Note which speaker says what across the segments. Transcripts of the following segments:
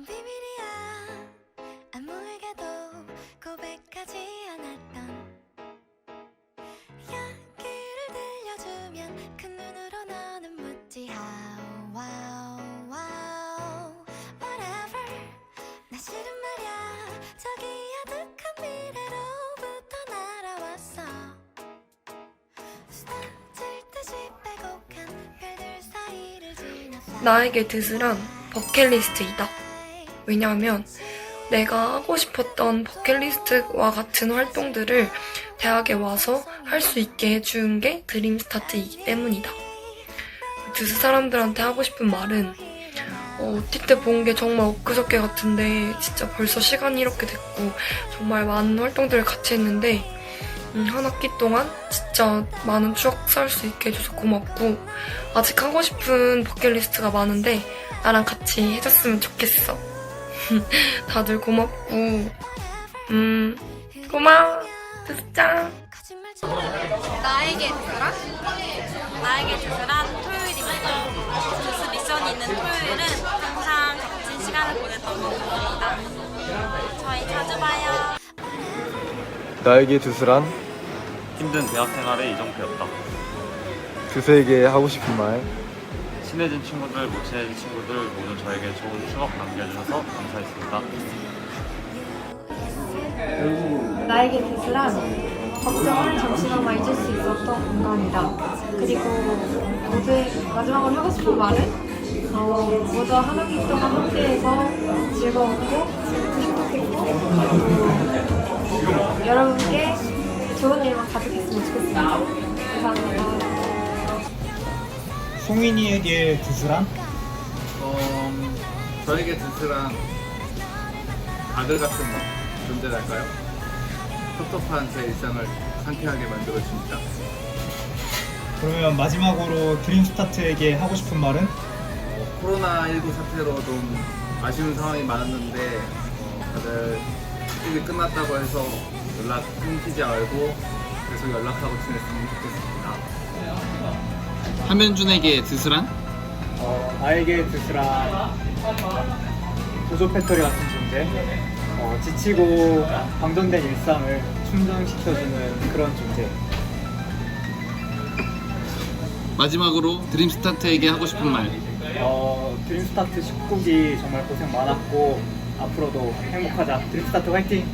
Speaker 1: 건 비밀이야. 아무에게도 고백하지 않았던 이야기를 들려주면 그 눈으로 너는 묻지. How wow wow whatever. 나 실은 말야. 저기 아득한 미래로부터 날아왔어. 수다 찔듯이 빼곡한 별들 사이를 지나서
Speaker 2: 나에게 드스란 버킷리스트이다. 왜냐하면 내가 하고 싶었던 버킷리스트와 같은 활동들을 대학에 와서 할 수 있게 해준 게 드림스타트이기 때문이다. 드스 사람들한테 하고 싶은 말은 어, OT 때 본 게 정말 엊그저께 같은데 진짜 벌써 시간이 이렇게 됐고 정말 많은 활동들을 같이 했는데 음, 한 학기 동안 진짜 많은 추억 쌓을 수 있게 해줘서 고맙고 아직 하고 싶은 버킷리스트가 많은데 나랑 같이 해줬으면 좋겠어. 다들 고맙고 음 고마워 드스짱
Speaker 3: 나에게 드스란? 나에게 드스란 토요일입니다. 드스 미션이 있는 토요일은 항상 값진 시간을 보냈던 것 같습니다. 저희 자주 봐요.
Speaker 4: 나에게 드스란
Speaker 5: 힘든 대학 생활의 이정표였다.
Speaker 4: 드스에게 하고 싶은 말
Speaker 5: 친해진 친구들, 못 친해진 친구들 모두 저에게 좋은 추억 남겨주셔서 감사했습니다.
Speaker 6: 나에게 드스란 걱정을 잠시나마 잊을 수 있었던 공간이다. 그리고 모두의 마지막으로 하고 싶은 말은 어, 모두 한 학기 동안 함께해서 즐거웠고 행복했고 그리고 여러분께 좋은 일만 가득했으면 좋겠습니다. 감사합니다.
Speaker 7: 송인이에게 드스란?
Speaker 8: 어, 저에게 드스란 아들 같은 존재랄까요? 섭섭한 제 일상을 상쾌하게 만들어줍니다.
Speaker 7: 그러면 마지막으로 드림스타트에게 하고 싶은 말은?
Speaker 8: 코로나19 사태로 좀 아쉬운 상황이 많았는데 어, 다들 일이 끝났다고 해서 연락 끊기지 말고 계속 연락하고 지냈으면 좋겠습니다.
Speaker 9: 함현준에게 드스란?
Speaker 7: 어, 나에게 드스란 보조 배터리 같은 존재 어, 지치고 방전된 일상을 충전시켜주는 그런 존재
Speaker 9: 마지막으로 드림스타트에게 하고 싶은 말.
Speaker 7: 어, 드림스타트 19기 정말 고생 많았고 앞으로도 행복하자 드림스타트 화이팅!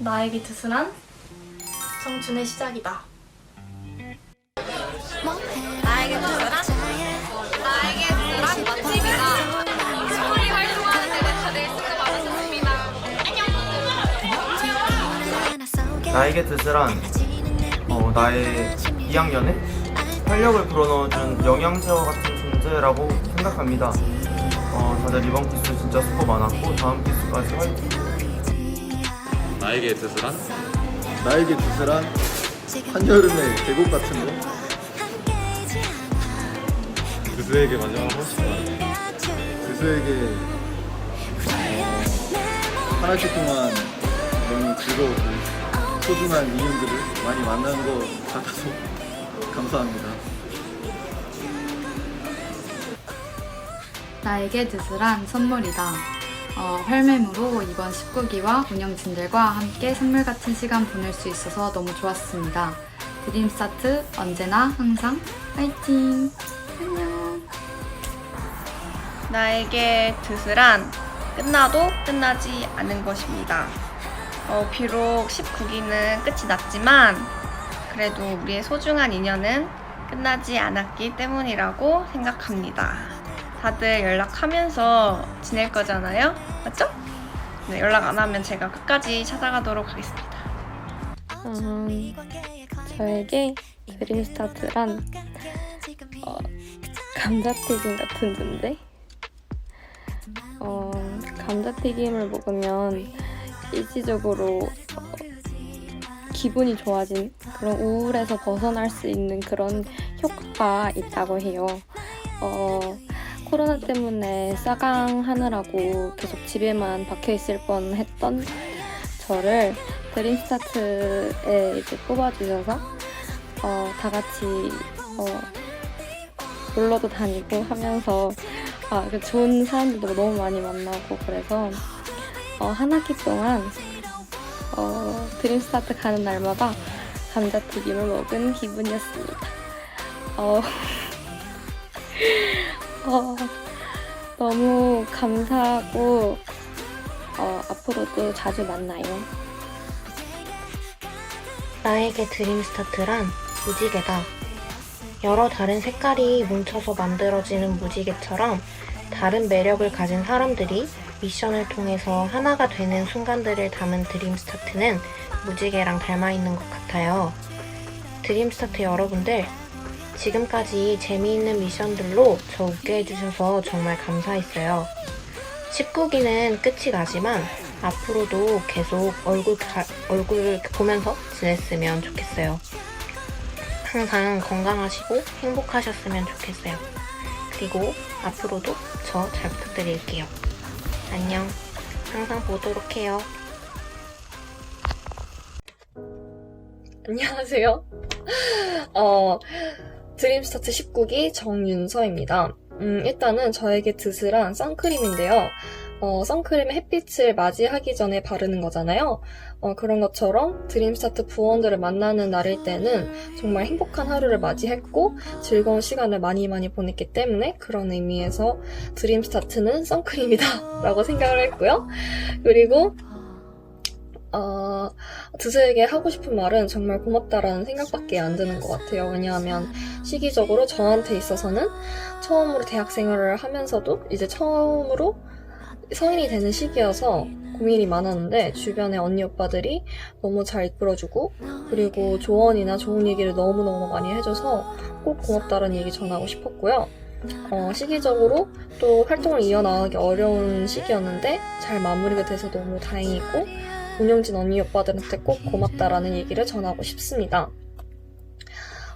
Speaker 2: 나에게 드스란 청춘의 시작이다.
Speaker 3: 나에게 드스란? 나에게 드스란 맛집이다. 스토리 활동하는 데는 다들 수고 많으셨습니다. 안녕.
Speaker 10: 나에게 드스란 어, 나의 2학년에 활력을 불어넣어준 영양제와 같은 존재라고 생각합니다. 어, 다들 이번 기수 진짜 수고 많았고 다음 기수까지 화이팅!
Speaker 5: 나에게 드스란?
Speaker 8: 나에게 드스란 한여름의 계곡 같은 거?
Speaker 5: 그들에게 마지막 하고 싶은 말.
Speaker 8: 드스에게 어, 한 학기 동안 너무 즐거웠고 소중한 인연들을 많이 만난 것 같아서 감사합니다.
Speaker 6: 나에게 드스란 선물이다. 어, 활매무로 이번 19기와 운영진들과 함께 선물 같은 시간 보낼 수 있어서 너무 좋았습니다. 드림스타트 언제나 항상 화이팅! 안녕!
Speaker 3: 나에게 드스란 끝나도 끝나지 않은 것입니다. 어, 비록 19기는 끝이 났지만 그래도 우리의 소중한 인연은 끝나지 않았기 때문이라고 생각합니다. 다들 연락하면서 지낼 거잖아요? 맞죠? 네, 연락 안 하면 제가 끝까지 찾아가도록 하겠습니다.
Speaker 1: 음, 저에게 드림스타트란 어, 감자튀김 같은 존재? 어, 감자튀김을 먹으면 일시적으로 어, 기분이 좋아진 그런 우울에서 벗어날 수 있는 그런 효과가 있다고 해요. 어, 코로나 때문에 싸강하느라고 계속 집에만 박혀 있을 뻔 했던 저를 드림스타트에 이제 뽑아주셔서 어, 다 같이 어, 놀러도 다니고 하면서 아, 그 좋은 사람들도 너무 많이 만나고 그래서 어, 한 학기 동안 어, 드림스타트 가는 날마다 감자튀김을 먹은 기분이었습니다. 어, 어, 너무 감사하고 어, 앞으로도 자주 만나요.
Speaker 11: 나에게 드림스타트란 무지개다. 여러 다른 색깔이 뭉쳐서 만들어지는 무지개처럼 다른 매력을 가진 사람들이 미션을 통해서 하나가 되는 순간들을 담은 드림스타트는 무지개랑 닮아 있는 것 같아요. 드림스타트 여러분들, 지금까지 재미있는 미션들로 저 웃게 해주셔서 정말 감사했어요. 19기는 끝이 나지만 앞으로도 계속 얼굴, 가- 얼굴 보면서 지냈으면 좋겠어요. 항상 건강하시고 행복하셨으면 좋겠어요. 그리고 앞으로도 저 잘 부탁드릴게요. 안녕. 항상 보도록 해요.
Speaker 12: 안녕하세요. 어, 드림스타트 19기 정윤서입니다. 음, 일단은 저에게 드스란 선크림인데요. 어, 선크림은 햇빛을 맞이하기 전에 바르는 거잖아요. 어, 그런 것처럼 드림스타트 부원들을 만나는 날일 때는 정말 행복한 하루를 맞이했고 즐거운 시간을 많이 많이 보냈기 때문에 그런 의미에서 드림스타트는 선크림이다 라고 생각을 했고요. 그리고 어, 드스에게 하고 싶은 말은 정말 고맙다라는 생각밖에 안 드는 것 같아요. 왜냐하면 시기적으로 저한테 있어서는 처음으로 대학 생활을 하면서도 이제 처음으로 성인이 되는 시기여서 고민이 많았는데 주변에 언니 오빠들이 너무 잘 이끌어주고 그리고 조언이나 좋은 얘기를 너무너무 많이 해줘서 꼭 고맙다는 얘기 전하고 싶었고요. 어, 시기적으로 또 활동을 이어나가기 어려운 시기였는데 잘 마무리가 돼서 너무 다행이고 운영진 언니 오빠들한테 꼭 고맙다라는 얘기를 전하고 싶습니다.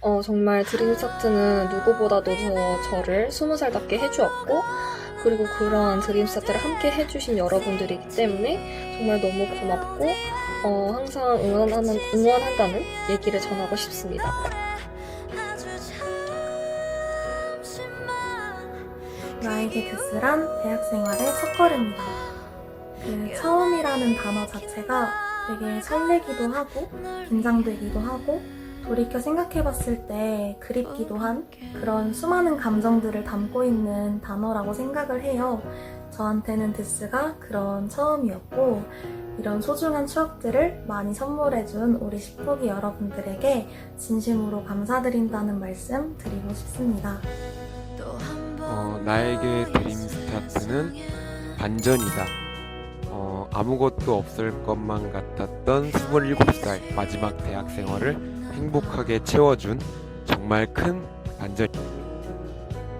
Speaker 12: 어, 정말 드림 스타트는 누구보다도 저, 저를 스무 살답게 해주었고, 그리고 그러한 드림 스타트를 함께 해주신 여러분들이기 때문에 정말 너무 고맙고, 어, 항상 응원하는, 응원한다는 얘기를 전하고 싶습니다.
Speaker 13: 나에게 드스란 대학 생활의 첫걸음이다. 그 처음이라는 단어 자체가 되게 설레기도 하고 긴장되기도 하고 돌이켜 생각해봤을 때 그립기도 한 그런 수많은 감정들을 담고 있는 단어라고 생각을 해요. 저한테는 드스가 그런 처음이었고 이런 소중한 추억들을 많이 선물해준 우리 10호기 여러분들에게 진심으로 감사드린다는 말씀 드리고 싶습니다.
Speaker 14: 어, 나에게 드림 스타트는 반전이다. 어, 아무것도 없을 것만 같았던 27살 마지막 대학 생활을 행복하게 채워준 정말 큰 반전.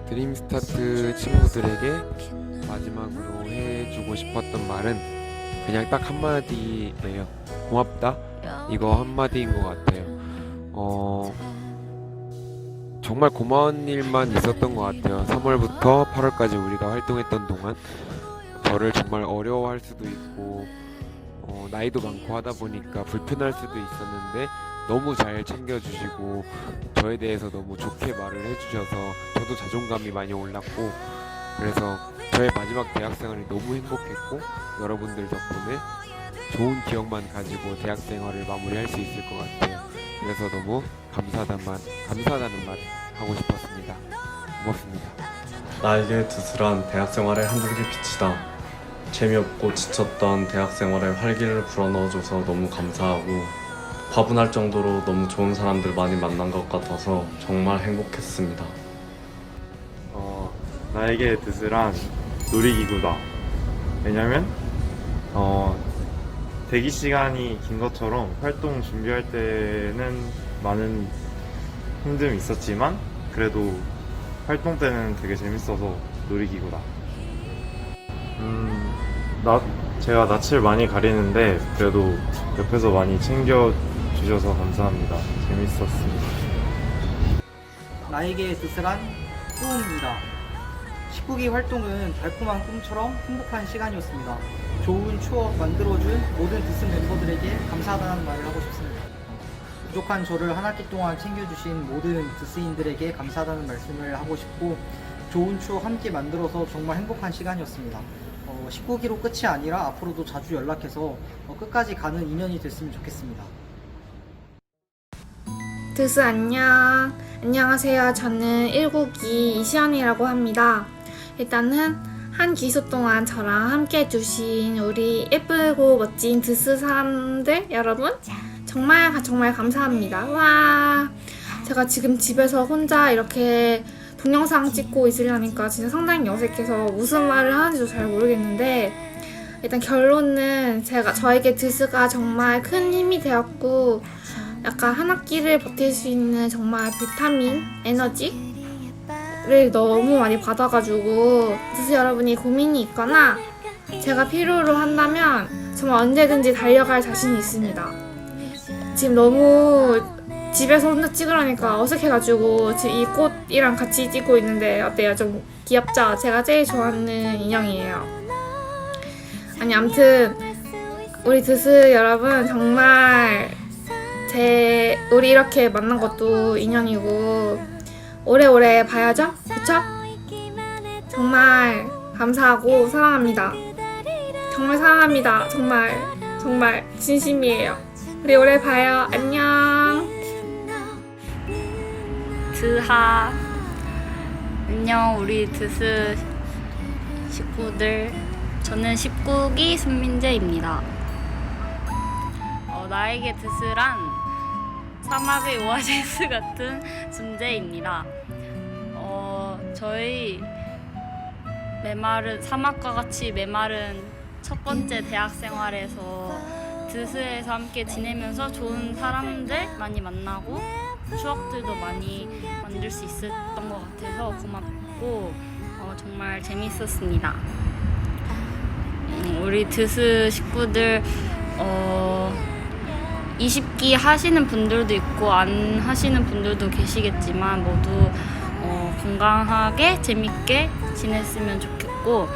Speaker 14: 드림 스타트 친구들에게 마지막으로 해주고 싶었던 말은 그냥 딱 한마디예요. 고맙다. 이거 한마디인 것 같아요. 어, 정말 고마운 일만 있었던 것 같아요. 3월부터 8월까지 우리가 활동했던 동안 저를 정말 어려워할 수도 있고 어, 나이도 많고 하다 보니까 불편할 수도 있었는데 너무 잘 챙겨주시고 저에 대해서 너무 좋게 말을 해주셔서 저도 자존감이 많이 올랐고 그래서 저의 마지막 대학생활이 너무 행복했고 여러분들 덕분에 좋은 기억만 가지고 대학생활을 마무리할 수 있을 것 같아요. 그래서 너무 감사하다는 말, 감사하다는 말 하고 싶었습니다. 고맙습니다.
Speaker 5: 나에게 드스란 대학생활의 한줄기 빛이다. 재미없고 지쳤던 대학생활에 활기를 불어넣어줘서 너무 감사하고 과분할 정도로 너무 좋은 사람들 많이 만난 것 같아서 정말 행복했습니다.
Speaker 15: 어, 나에게 드스란 놀이기구다. 왜냐면 어, 대기 시간이 긴 것처럼 활동 준비할 때는 많은 힘듦이 있었지만 그래도 활동 때는 되게 재밌어서 놀이기구다. 음, 나 제가 낯을 많이 가리는데 그래도 옆에서 많이 챙겨 주셔서 감사합니다. 재밌었습니다.
Speaker 7: 나에게 드스란 꿈입니다. 19기 활동은 달콤한 꿈처럼 행복한 시간이었습니다. 좋은 추억 만들어준 모든 드스 멤버들에게 감사하다는 말을 하고 싶습니다. 부족한 저를 한 학기 동안 챙겨주신 모든 드스인들에게 감사하다는 말씀을 하고 싶고 좋은 추억 함께 만들어서 정말 행복한 시간이었습니다. 어, 19기로 끝이 아니라 앞으로도 자주 연락해서 어, 끝까지 가는 인연이 됐으면 좋겠습니다.
Speaker 16: 드스 안녕. 안녕하세요. 저는 1국기 이시연이라고 합니다. 일단은 한 기수 동안 저랑 함께 해주신 우리 예쁘고 멋진 드스 사람들 여러분 정말 정말 감사합니다. 와 제가 지금 집에서 혼자 이렇게 동영상 찍고 있으려니까 진짜 상당히 어색해서 무슨 말을 하는지도 잘 모르겠는데 일단 결론은 제가 저에게 드스가 정말 큰 힘이 되었고 약간 한 학기를 버틸 수 있는 정말 비타민, 에너지를 너무 많이 받아가지고 드스 여러분이 고민이 있거나 제가 필요로 한다면 정말 언제든지 달려갈 자신이 있습니다. 지금 너무 집에서 혼자 찍으려니까 어색해가지고 지금 이 꽃이랑 같이 찍고 있는데 어때요? 좀 귀엽죠? 제가 제일 좋아하는 인형이에요. 아니 아무튼 우리 드스 여러분 정말 제 우리 이렇게 만난 것도 인연이고 오래오래 봐야죠? 그쵸? 정말 감사하고 사랑합니다. 정말 사랑합니다. 정말 정말 진심이에요. 우리 오래 봐요. 안녕.
Speaker 17: 드하. 안녕 우리 드스 식구들. 저는 19기 손민재입니다. 어, 나에게 드스란 사막의 오아시스 같은 존재입니다. 어, 저희 메마른 사막과 같이 메마른 첫 번째 대학 생활에서 드스에서 함께 지내면서 좋은 사람들 많이 만나고 추억들도 많이 만들 수 있었던 것 같아서 고맙고 어, 정말 재밌었습니다. 음, 우리 드스 식구들 어, 20기 하시는 분들도 있고 안 하시는 분들도 계시겠지만 모두 어, 건강하게 재밌게 지냈으면 좋겠고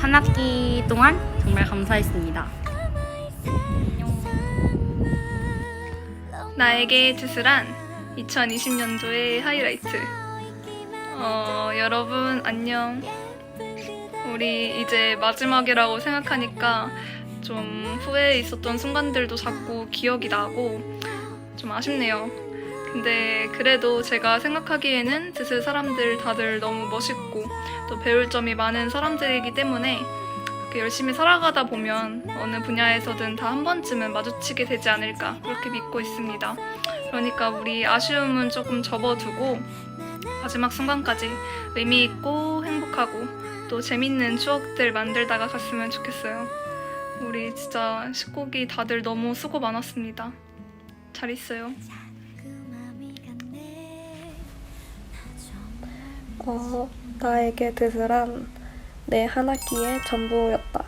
Speaker 17: 한 학기 동안 정말 감사했습니다.
Speaker 18: 나에게 드스란 2020년도의 하이라이트. 어, 여러분 안녕. 우리 이제 마지막이라고 생각하니까 좀 후회에 있었던 순간들도 자꾸 기억이 나고 좀 아쉽네요. 근데 그래도 제가 생각하기에는 드스 사람들 다들 너무 멋있고 또 배울 점이 많은 사람들이기 때문에 이렇게 열심히 살아가다 보면 어느 분야에서든 다 한 번쯤은 마주치게 되지 않을까 그렇게 믿고 있습니다. 그러니까 우리 아쉬움은 조금 접어두고 마지막 순간까지 의미 있고 행복하고 또 재밌는 추억들 만들다가 갔으면 좋겠어요. 우리 진짜 식구기 다들 너무 수고 많았습니다. 잘 있어요.
Speaker 19: 어, 나에게 드스란 내 한 학기의 전부였다.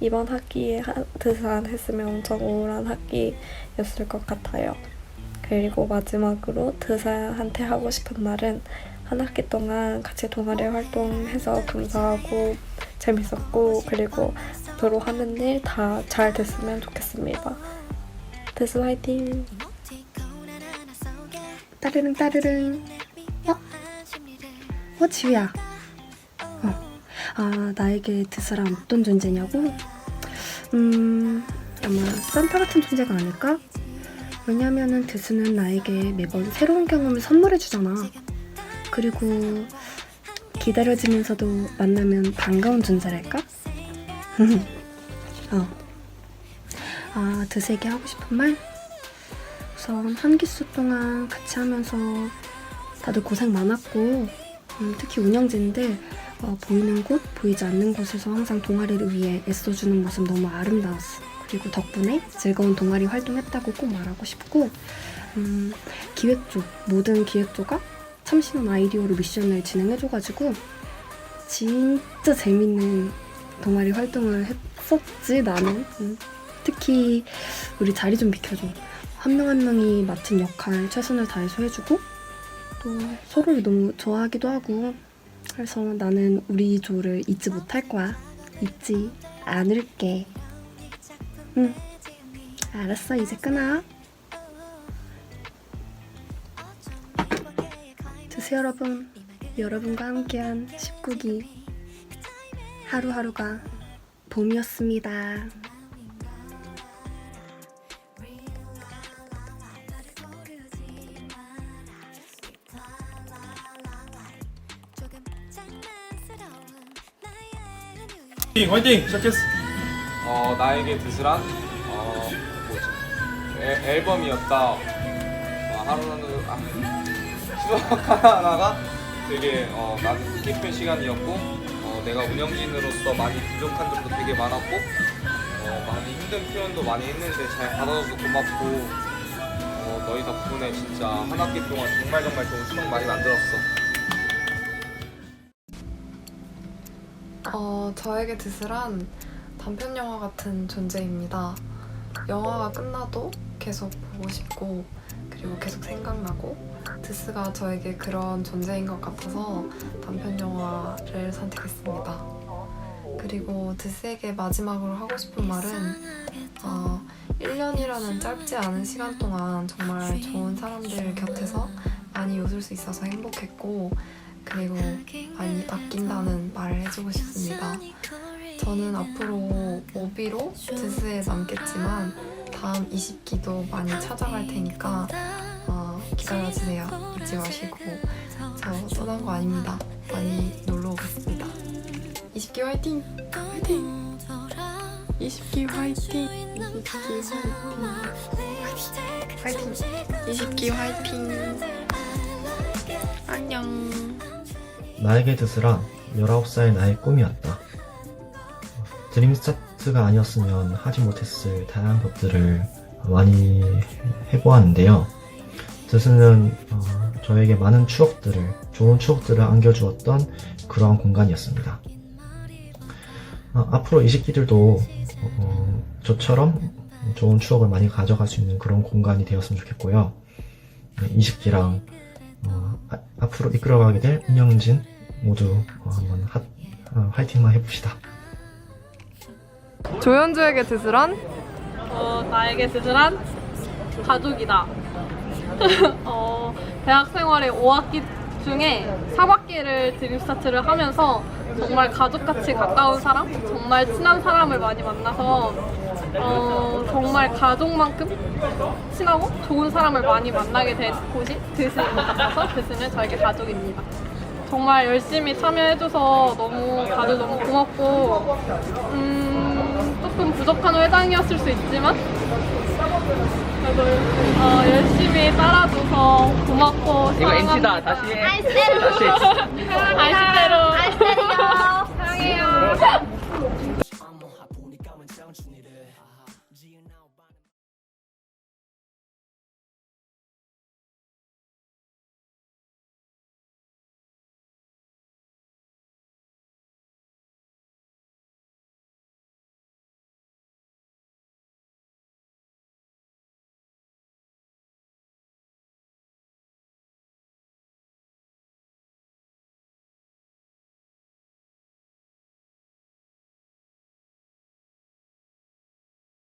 Speaker 19: 이번 학기에 한- 드스 안 했으면 엄청 우울한 학기였을 것 같아요. 그리고 마지막으로 드스한테 하고 싶은 말은 한 학기 동안 같이 동아리 활동해서 감사하고 재밌었고 그리고 앞으로 하는 일 다 잘 됐으면 좋겠습니다. 드스 화이팅!
Speaker 20: 따르릉 따르릉 어? 어 지우야 어. 아 나에게 드스란 어떤 존재냐고? 음 아마 산타 같은 존재가 아닐까? 왜냐면은 드스는 나에게 매번 새로운 경험을 선물해 주잖아 그리고 기다려지면서도 만나면 반가운 존재랄까? 어. 아 드스에게 하고 싶은 말? 우선 한 기수 동안 같이 하면서 다들 고생 많았고 음, 특히 운영진들 어, 보이는 곳, 보이지 않는 곳에서 항상 동아리를 위해 애써주는 모습 너무 아름다웠어. 그리고 덕분에 즐거운 동아리 활동했다고 꼭 말하고 싶고 음, 기획 쪽, 모든 기획조가 참신한 아이디어로 미션을 진행해줘가지고 진짜 재밌는 동아리 활동을 했었지 나는 음. 특히 우리 자리 좀 비켜줘 한 명한 명이 맡은 역할 최선을 다해서 해주고 또 서로를 너무 좋아하기도 하고 그래서 나는 우리 조를 잊지 못할 거야. 잊지 않을게. 응. 알았어, 이제 끊어. 드세요, 여러분. 여러분과 함께한 19기 하루하루가 봄이었습니다.
Speaker 21: 화이팅! 시작했어. 어 나에게 드스란 어 뭐지 애- 앨범이었다. 어, 하루는 아, 수학 하나가 되게 어 나는 뜻깊은 시간이었고 어 내가 운영진으로서 많이 부족한 점도 되게 많았고 어 많이 힘든 표현도 많이 했는데 잘 받아줘서 고맙고 어 너희 덕분에 진짜 한 학기 동안 정말 정말 좋은 추억 많이 만들었어.
Speaker 22: 어, 저에게 드스란 단편 영화 같은 존재입니다. 영화가 끝나도 계속 보고 싶고 그리고 계속 생각나고 드스가 저에게 그런 존재인 것 같아서 단편 영화를 선택했습니다. 그리고 드스에게 마지막으로 하고 싶은 말은 어, 1년이라는 짧지 않은 시간 동안 정말 좋은 사람들 곁에서 많이 웃을 수 있어서 행복했고 그리고 많이 아낀다는 말을 해주고 싶습니다. 저는 앞으로 오비로 드스에 남겠지만 다음 20기도 많이 찾아갈 테니까 어, 기다려주세요. 잊지 마시고 저 떠난 거 아닙니다. 많이 놀러 오겠습니다. 20기 화이팅! 화이팅! 20기 화이팅! 20기 화이팅! 화이팅! 20기 화이팅! 안녕!
Speaker 23: 나에게 드스란 19살 나의 꿈이었다. 드림스타트가 아니었으면 하지 못했을 다양한 것들을 많이 해보았는데요. 드스는 어, 저에게 많은 추억들을, 좋은 추억들을 안겨주었던 그러한 공간이었습니다. 어, 앞으로 20기들도 어, 저처럼 좋은 추억을 많이 가져갈 수 있는 그런 공간이 되었으면 좋겠고요. 20기랑 어, 아- 앞으로 이끌어가게 될 운영진 모두 어, 한번 하, 어, 화이팅만 해봅시다.
Speaker 24: 조연주에게 드스란
Speaker 25: 어, 나에게 드스란 가족이다. 어, 대학 생활의 5학기 중에 3학기를 드림스타트를 하면서 정말 가족같이 가까운 사람, 정말 친한 사람을 많이 만나서 어, 정말 가족만큼 친하고 좋은 사람을 많이 만나게 된 곳이 드스인 것 같아서 드스는 저에게 가족입니다. 정말 열심히 참여해줘서 너무 다들 너무 고맙고 음, 조금 부족한 회장이었을 수 있지만 그래도 어, 열심히 따라줘서 고맙고
Speaker 26: 이거 NC다.
Speaker 25: 사랑합니다.
Speaker 26: 다시 해. 다시.
Speaker 25: 아이스대로 사랑해요.